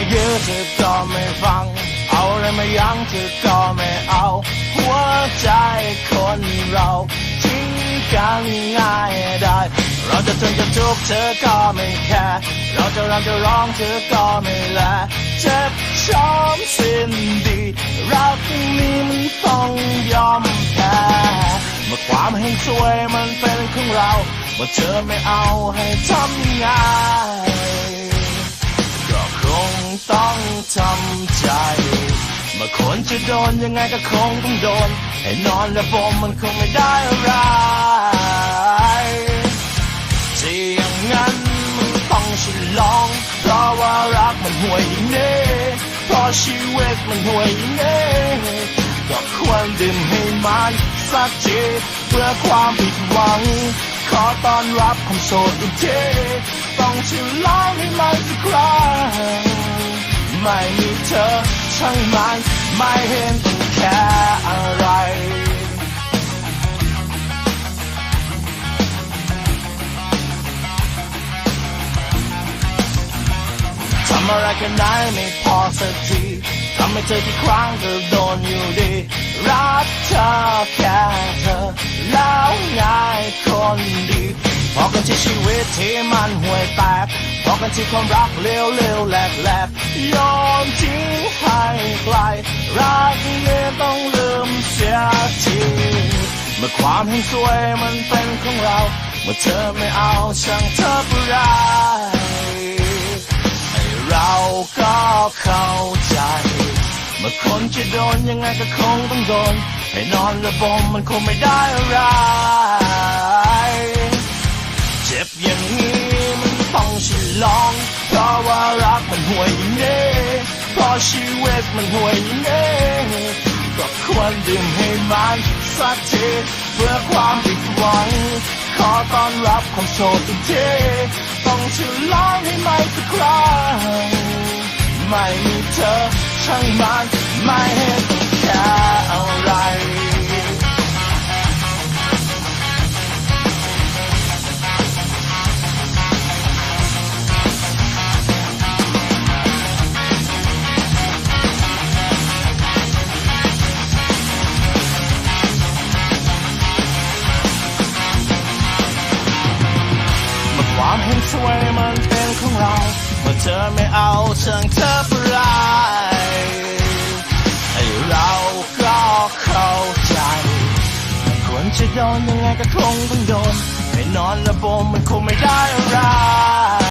มายื้อเธอก็ไม่ฟัง เอาอะไรมายั้งเธอก็ไม่เอา หัวใจคนเราทิ้งกันง่ายได้ เราจะทนจะทุกข์เธอก็ไม่แคร์เราจะรำจะร้องเธอก็ไม่แลเจ็บช้ำสิ้นดี รักนี้มันต้องยอมแพ้เมื่อความเห็นสวยมันเป็นของเราเมื่อเธอไม่เอาให้ทำงก็คง ต้องทำใจ เมื่อคนจะโดนยังไงก็คงต้องโดน ให้นอนและบมมันคงไม่ได้อะไรที่อย่างนั้นมันต้องฉลอง เพราะว่ารักมันห่วยอย่างนี้เพราะชีวิตมันห่วยอย่างนี้ก็ควรดื่มให้มันสักทีเพื่อความผิดหวัง ขอต้อนรับความโสดอีกทีต้องฉลองให้มันสักครั้ง ไม่มีเธอ ช่างมันไม่เห็นต้องแค่อะไรทำอะไรกันได้ไม่พอสักทีทำให้เธอกี่ครั้งก็โดนอยู่ดี รักเธอแค่เธอ แล้วง่ายคนดีพอกันที่ชีวิตที่มันห่วยแตก พอกันที่ความรักเร็วเร็วๆแหลกแหลกๆโยนทิ้งให้ไกลรักเนี่ยต้องลืมเสียทีเมื่อความเห็นสวยมันเป็นของเรา เมื่อเธอไม่เอาช่างเธอไปไรให้เราก็เข้าใจ เมื่อคนจะโดนยังไงก็คงต้องโดนให้นอนระบมมันคงไม่ได้อะไร เจ็บอย่างนี้ ต้องฉลองเพราะว่ารักมันห่วยอย่างนี้เพราะชีวิตมันห่วยอย่างนี้ก็ควรดื่มให้มันสักทีเพื่อความผิดหวัง ขอต้อนรับความโสดอีกทีต้องฉลองให้มันสักครั้งไม่มีเธอช่างมันไม่เห็น ความเห็นสวยมันเป็นของเราเมื่อเธอไม่เอาเชิงเธอไปไรให้เราก็เข้าใจควรจะโดนยังไงก็คงต้องโดนไปนอนระบมมันคงไม่ได้อะไร